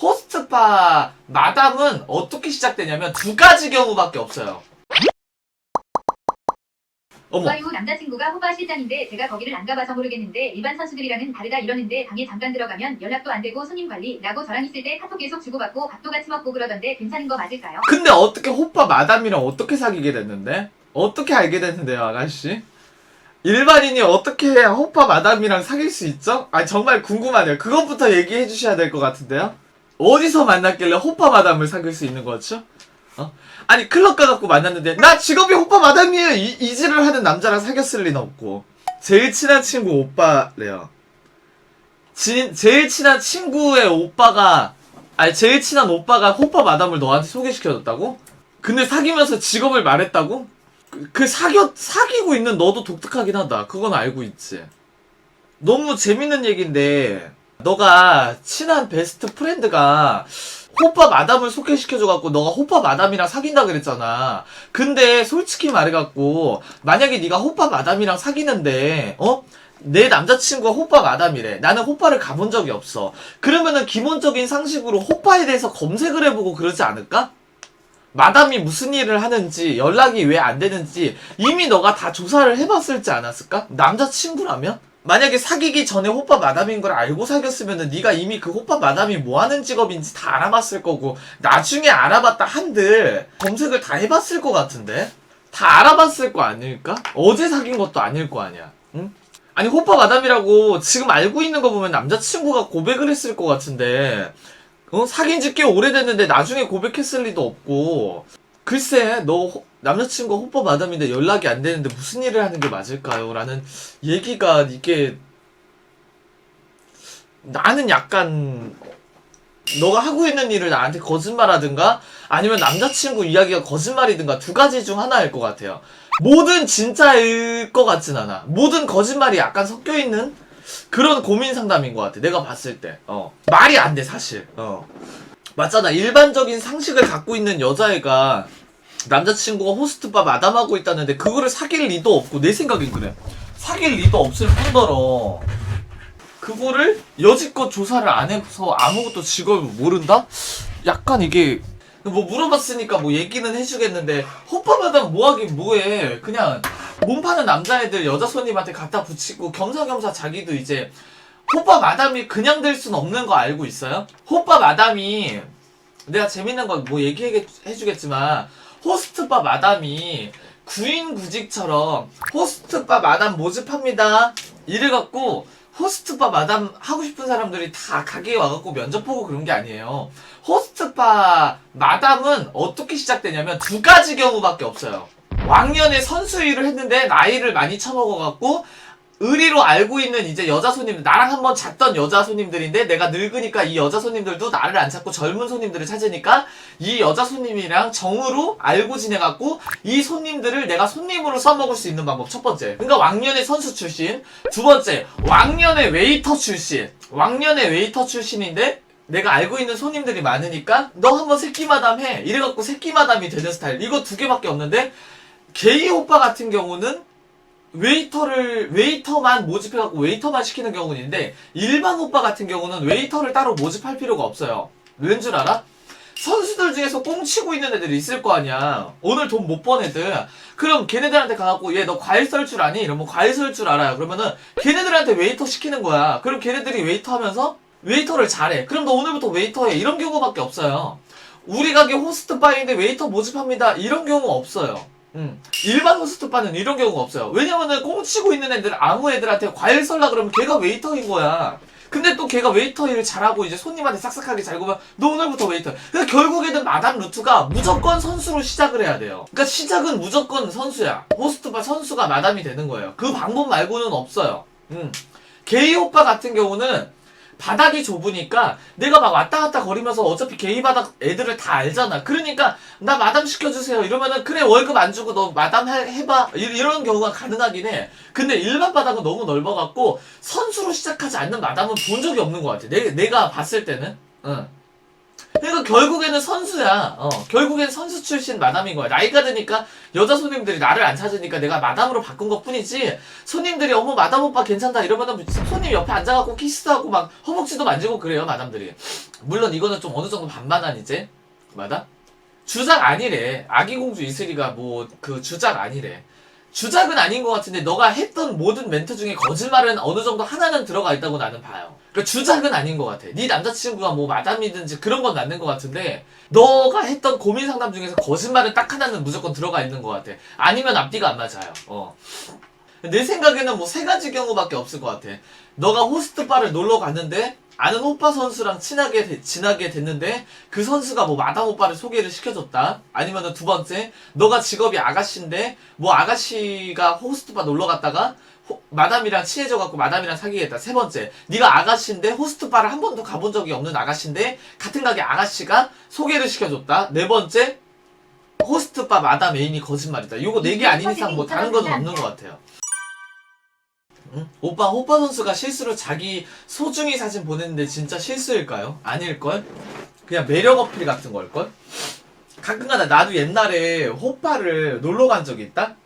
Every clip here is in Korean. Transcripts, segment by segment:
호스트바 마담은 어떻게 시작되냐면 두 가지 경우밖에 없어요. 어머, 오빠유 남자친구가 호바 실장인데 제가 거기를 안 가봐서 모르겠는데 일반 선수들이랑은 다르다 이러는데 방에 잠깐 들어가면 연락도 안 되고 손님 관리 나고 저랑 있을 때 카톡 계속 주고받고 밥도 같이 먹고 그러던데 괜찮은 거 맞을까요? 근데 어떻게 호빠 마담이랑 어떻게 사귀게 됐는데? 어떻게 알게 됐는데요, 아가씨? 일반인이 어떻게 해야 호빠 마담이랑 사귈 수 있죠? 아 정말 궁금하네요. 그것부터 얘기해 주셔야 될 것 같은데요? 어디서 만났길래 호빠 마담을 사귈 수 있는 거죠? 어? 아니 클럽 가갖고 만났는데 나 직업이 호빠 마담이에요 이, 이지를 하는 남자랑 사귀었을 리는 없고 제일 친한 친구 오빠래요. 진, 제일 친한 친구의 오빠가 아니 제일 친한 오빠가 호빠 마담을 너한테 소개시켜줬다고? 근데 사귀면서 직업을 말했다고? 그, 그 사겨 사귀고 있는 너도 독특하긴 하다. 그건 알고 있지. 너무 재밌는 얘기인데 너가 친한 베스트 프렌드가 호빠 마담을 소개시켜줘갖고 너가 호빠 마담이랑 사귄다 그랬잖아. 근데 솔직히 말해갖고 만약에 네가 호빠 마담이랑 사귀는데 어? 내 남자친구가 호빠 마담이래. 나는 호빠를 가본 적이 없어. 그러면은 기본적인 상식으로 호빠에 대해서 검색을 해보고 그러지 않을까? 마담이 무슨 일을 하는지, 연락이 왜 안 되는지 이미 너가 다 조사를 해봤을지 않았을까? 남자친구라면? 만약에 사귀기 전에 호빠 마담인 걸 알고 사귀었으면은 네가 이미 그 호빠 마담이 뭐 하는 직업인지 다 알아봤을 거고 나중에 알아봤다 한들 검색을 다 해봤을 것 같은데? 다 알아봤을 거 아닐까? 어제 사귄 것도 아닐 거 아니야. 응? 아니 호빠 마담이라고 지금 알고 있는 거 보면 남자친구가 고백을 했을 것 같은데 어? 사귄 지 꽤 오래됐는데 나중에 고백했을 리도 없고 글쎄 너 호- 남자친구가 호빠 마담인데 연락이 안 되는데 무슨 일을 하는 게 맞을까요? 라는 얘기가 이게 나는 약간 너가 하고 있는 일을 나한테 거짓말하든가 아니면 남자친구 이야기가 거짓말이든가 두 가지 중 하나일 것 같아요. 뭐든 진짜일 것 같진 않아. 모든 거짓말이 약간 섞여 있는 그런 고민 상담인 것 같아. 내가 봤을 때. 어. 말이 안 돼, 사실. 어. 맞잖아. 일반적인 상식을 갖고 있는 여자애가 남자친구가 호스트바 마담하고 있다는데 그거를 사귈 리도 없고 내 생각엔 그래. 사귈 리도 없을 뿐더러 그거를 여지껏 조사를 안 해서 아무것도 직업을 모른다? 약간 이게 뭐 물어봤으니까 뭐 얘기는 해주겠는데 호빠마다 뭐하긴 뭐해 그냥 몸 파는 남자애들 여자 손님한테 갖다 붙이고 겸사겸사 자기도 이제 호빠 마담이 그냥 될 순 없는 거 알고 있어요? 호빠 마담이 내가 재밌는 건뭐 얘기해 주겠지만 호스트바 마담이 구인구직처럼 호스트바 마담 모집합니다 이래 갖고 호스트바 마담 하고 싶은 사람들이 다 가게에 와갖고 면접 보고 그런 게 아니에요. 호스트바 마담은 어떻게 시작되냐면 두 가지 경우밖에 없어요. 왕년에 선수 일을 했는데 나이를 많이 처먹어갖고 의리로 알고 있는 이제 여자 손님들 나랑 한번 잤던 여자 손님들인데 내가 늙으니까 이 여자 손님들도 나를 안 찾고 젊은 손님들을 찾으니까 이 여자 손님이랑 정으로 알고 지내갖고 이 손님들을 내가 손님으로 써먹을 수 있는 방법. 첫 번째. 그러니까 왕년의 선수 출신. 두 번째 왕년의 웨이터 출신. 왕년의 웨이터 출신인데 내가 알고 있는 손님들이 많으니까 너 한번 새끼마담 해. 이래갖고 새끼마담이 되는 스타일. 이거 두 개밖에 없는데 게이 오빠 같은 경우는 웨이터를 웨이터만 모집해갖고 웨이터만 시키는 경우는 있는데 일반 오빠 같은 경우는 웨이터를 따로 모집할 필요가 없어요. 왠 줄 알아? 선수들 중에서 꽁치고 있는 애들이 있을 거 아니야. 오늘 돈 못 번 애들. 그럼 걔네들한테 가갖고 얘 너 과일 썰 줄 아니? 이러면 과일 썰 줄 알아요. 그러면은 걔네들한테 웨이터 시키는 거야. 그럼 걔네들이 웨이터 하면서 웨이터를 잘해. 그럼 너 오늘부터 웨이터 해. 이런 경우밖에 없어요. 우리 가게 호스트 바인데 웨이터 모집합니다. 이런 경우 없어요. 음. 일반 호스트 바는 이런 경우가 없어요. 왜냐면은 꽁치고 있는 애들 아무 애들한테 과일 썰라 그러면 걔가 웨이터인 거야. 근데 또 걔가 웨이터 일을 잘하고 이제 손님한테 싹싹하게 잘 구면 너 오늘부터 웨이터. 그러니까 결국에는 마담 루트가 무조건 선수로 시작을 해야 돼요. 그러니까 시작은 무조건 선수야. 호스트바 선수가 마담이 되는 거예요. 그 방법 말고는 없어요. 음. 게이 오빠 같은 경우는 바닥이 좁으니까 내가 막 왔다 갔다 거리면서 어차피 게이 바닥 애들을 다 알잖아. 그러니까 나 마담 시켜주세요. 이러면은 그래 월급 안 주고 너 마담 해, 해봐. 이- 이런 경우가 가능하긴 해. 근데 일반 바닥은 너무 넓어갖고 선수로 시작하지 않는 마담은 본 적이 없는 것 같아. 내, 내가 봤을 때는. 응. 그러니까 결국에는 선수야. 어, 결국엔 선수 출신 마담인 거야. 나이가 드니까 여자 손님들이 나를 안 찾으니까 내가 마담으로 바꾼 것 뿐이지. 손님들이 어머 마담 오빠 괜찮다 이러면은 손님 옆에 앉아갖고 키스도 하고 막 허벅지도 만지고 그래요 마담들이. 물론 이거는 좀 어느 정도 반반아니지. 마담? 주작 아니래. 아기 공주 이슬이가 뭐 그 주작 아니래. 주작은 아닌 것 같은데 너가 했던 모든 멘트 중에 거짓말은 어느 정도 하나는 들어가 있다고 나는 봐요. 그러니까 주작은 아닌 것 같아. 네 남자친구가 뭐 마담이든지 그런 건 맞는 것 같은데 너가 했던 고민 상담 중에서 거짓말은 딱 하나는 무조건 들어가 있는 것 같아. 아니면 앞뒤가 안 맞아요. 어. 내 생각에는 뭐 세 가지 경우밖에 없을 것 같아. 너가 호스트 바를 놀러 갔는데 아는 오빠 선수랑 친하게 되- 지나게 됐는데 그 선수가 뭐 마담 오빠를 소개를 시켜줬다. 아니면은 두 번째 너가 직업이 아가씨인데 뭐 아가씨가 호스트 바 놀러 갔다가 호- 마담이랑 친해져 갖고 마담이랑 사귀겠다. 세 번째 네가 아가씨인데 호스트 바를 한 번도 가본 적이 없는 아가씨인데 같은 가게 아가씨가 소개를 시켜줬다. 네 번째 호스트 바 마담 애인이 거짓말이다. 요거 네 개 아닌 이상 뭐 다른 건 없는 것 같아요. 응? 오빠 호빠 선수가 실수로 자기 소중히 사진 보냈는데 진짜 실수일까요? 아닐걸? 그냥 매력 어필 같은 걸걸? 가끔가다 나도 옛날에 호빠를 놀러 간 적이 있다?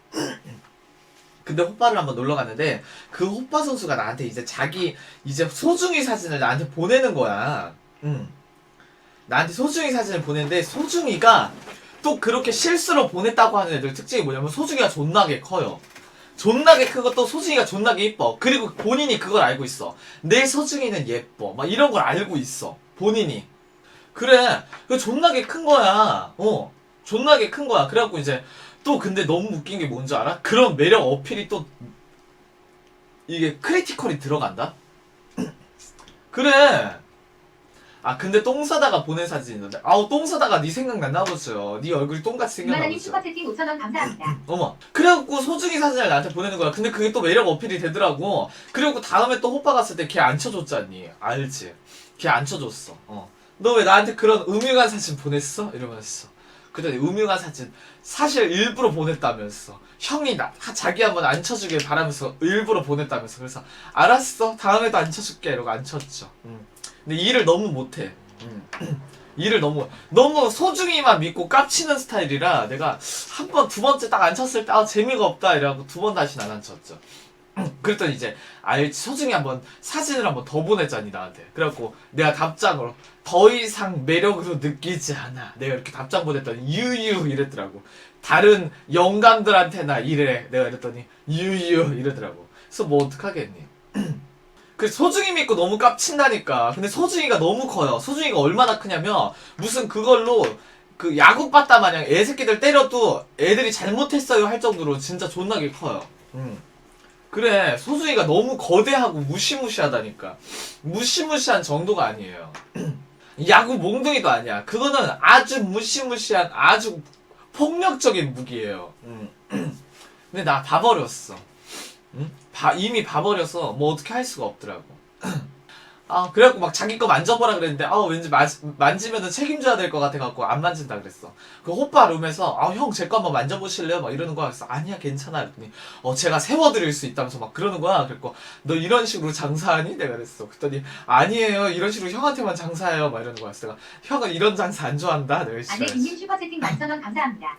근데 호빠를 한번 놀러 갔는데 그 호빠 선수가 나한테 이제 자기 이제 소중히 사진을 나한테 보내는 거야. 응. 나한테 소중히 사진을 보냈는데 소중이가 또 그렇게 실수로 보냈다고 하는 애들 특징이 뭐냐면 소중이가 존나게 커요. 존나게 크고 또 소중이가 존나게 이뻐. 그리고 본인이 그걸 알고 있어. 내 소중이는 예뻐. 막 이런 걸 알고 있어. 본인이. 그래. 그 존나게 큰 거야. 어. 존나게 큰 거야. 그래갖고 이제 또 근데 너무 웃긴 게 뭔지 알아? 그런 매력 어필이 또 이게 크리티컬이 들어간다? 그래. 아 근데 똥 싸다가 보낸 사진 있는데 아우 똥 싸다가 네 생각났나 보죠. 네 얼굴이 똥같이 생겼나 이만하님 보죠. 슈퍼채팅 5천원 감사합니다. 어머. 그래갖고 소중히 사진을 나한테 보내는 거야. 근데 그게 또 매력 어필이 되더라고. 그리고 다음에 또 호빠 갔을 때 걔 안 쳐줬잖니. 알지? 걔 안 쳐줬어. 어. 너 왜 나한테 그런 음흉한 사진 보냈어? 이러면서. 그랬더니 음흉한 사진 사실 일부러 보냈다면서. 형이 나, 하- 자기 한번 안 쳐주길 바라면서 일부러 보냈다면서. 그래서 알았어. 다음에도 안 쳐줄게. 이러고 안 쳤죠. 음. 근데 일을 너무 못해. 음. 일을 너무 너무 소중히만 믿고 깝치는 스타일이라 내가 한 번 두 번째 딱 안 쳤을 때 아 재미가 없다 이래갖고 두 번 다시는 안 쳤죠. 그랬더니 이제 알지 소중히 한번 사진을 한번 더 보냈잖니 나한테. 그래갖고 내가 답장으로 더 이상 매력으로 느끼지 않아. 내가 이렇게 답장 보냈더니 유유 이랬더라고. 다른 영감들한테나 이래. 내가 이랬더니 유유 이러더라고. 그래서 뭐 어떡하겠니? 그 소중히 믿고 너무 깝친다니까. 근데 소중이가 너무 커요. 소중이가 얼마나 크냐면 무슨 그걸로 그 야구 빠따 마냥 애 새끼들 때려도 애들이 잘못했어요 할 정도로 진짜 존나게 커요. 음. 그래 소중이가 너무 거대하고 무시무시하다니까. 무시무시한 정도가 아니에요. 야구 몽둥이도 아니야. 그거는 아주 무시무시한 아주 폭력적인 무기예요. 음. 근데 나 봐버렸어. 응? 봐- 이미 봐버려서 뭐 어떻게 할 수가 없더라고. 아 그래갖고 막 자기 거 만져보라 그랬는데 아 왠지 마, 만지면은 책임져야 될 것 같아갖고 안 만진다 그랬어. 그 호빠 룸에서 아 형 제 거 한번 만져보실래요? 막 이러는 거야. 그래서 아니야 괜찮아. 그랬더니 어 제가 세워드릴 수 있다면서 막 그러는 거야. 그랬고 너 이런 식으로 장사하니? 내가 그랬어. 그랬더니 아니에요 이런 식으로 형한테만 장사해요. 막 이러는 거야. 그래서 내가 형은 이런 장사 안 좋아한다. 내가 안내 진짜 빈님 슈퍼채팅 만천 원 감사합니다.